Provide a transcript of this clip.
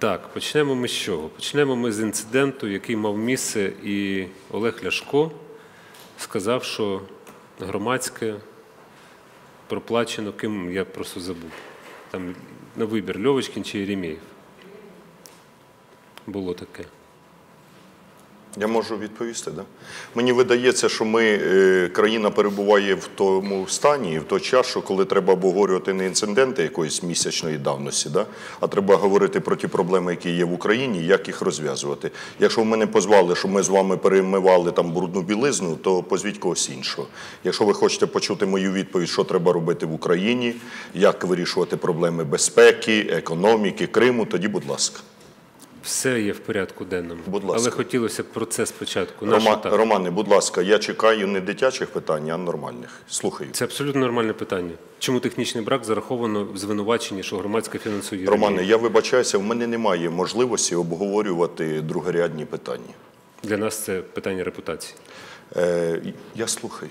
Так, почнемо ми з чого? Почнемо ми з інциденту, який мав місце, і Олег Ляшко сказав, що громадське проплачено ким, я просто забув. Там на вибір Льовочкін чи Єремєєв. Було таке. Я можу відповісти, да? Мені видається, що ми, е, країна перебуває в тому стані, в той час, що коли треба обговорювати не інциденти якоїсь місячної давності, да? а треба говорити про ті проблеми, які є в Україні, як їх розв'язувати. Якщо мене позвали, що ми з вами перемивали там брудну білизну, то позвіть когось іншого. Якщо ви хочете почути мою відповідь, що треба робити в Україні, як вирішувати проблеми безпеки, економіки, Криму, тоді, будь ласка. Все є в порядку денному. Будь ласка. Але хотілося б про це спочатку. Рома. Романе, будь ласка, я чекаю не дитячих питань, а нормальних. Слухаю. Це абсолютно нормальне питання. Чому технічний брак зараховано в звинуваченні, що громадське фінансує Романе, я вибачаюся, в мене немає можливості обговорювати другорядні питання. Для нас це питання репутації. Е, я слухаю.